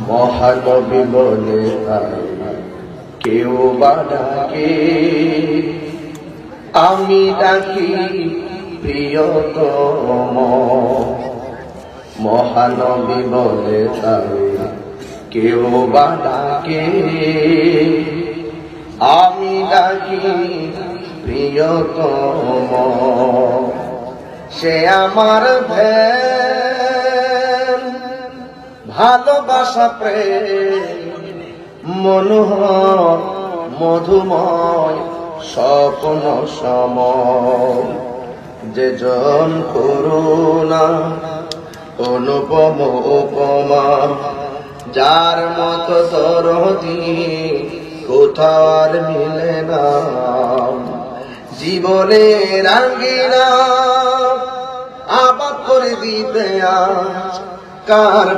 মহানবী বলে কেউ বা ডাকে আমি ডাকি প্রিয়তম। মহানবী বলে কেউ বা ডাকে আমি ডাকি প্রিয়তম। সে আমার ভ্যান ভালোবাসা, প্রেম, মনোহর, মধুময়, স্বপ্ন সম যে জন করুণা, অনুপম, উপমা, যার মত দরদি কোথাও আর মিলে না। জীবনের আঙ্গিনা আবাদ করে দিতে আজ কার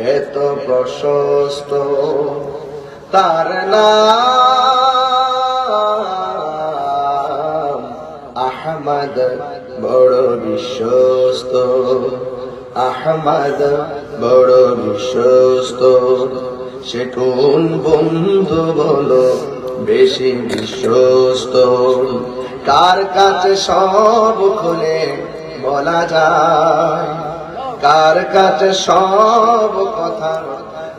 এত প্রশস্ত। তার নাম আহমদ, বড় বিশ্বস্ত। আহমদ, বড় বিশ্বস্ত। সে কোন বন্ধু বলো, বেশি বিশ্বস্ত। কার কাছে সব খুলে বলা যায়। কার কাছে সব কথা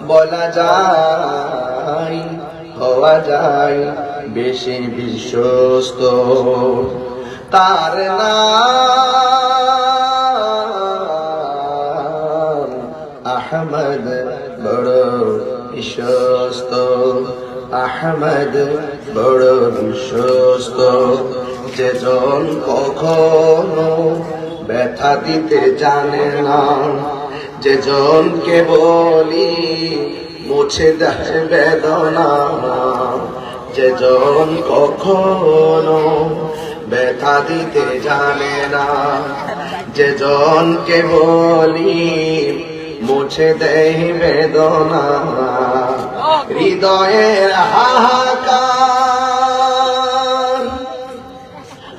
বলা যায়, হওয়া যায়, বেশি বিশ্বস্ত। তার নাম আহমদ বড় বিশ্বস্ত, আহমদ বড় বিশ্বস্ত। যেজন কখনো ব্যথা দিতে জানে না। যেজনকে বলি, মুছে দেয় বেদনা। যেজন কখনো ব্যথা দিতে জানে না। যেজনকে বলি, মুছে দেয় বেদনা। হৃদয়ের হাহাকার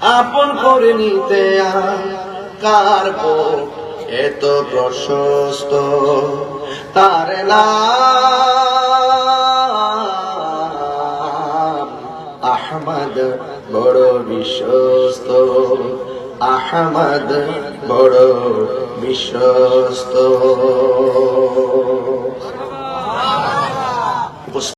আপন করে নিতে আয় কার এত প্রশস্ত তার নাম আহমদ বড় বিশ্বস্ত আহমদ বড় বিশ্বস্ত।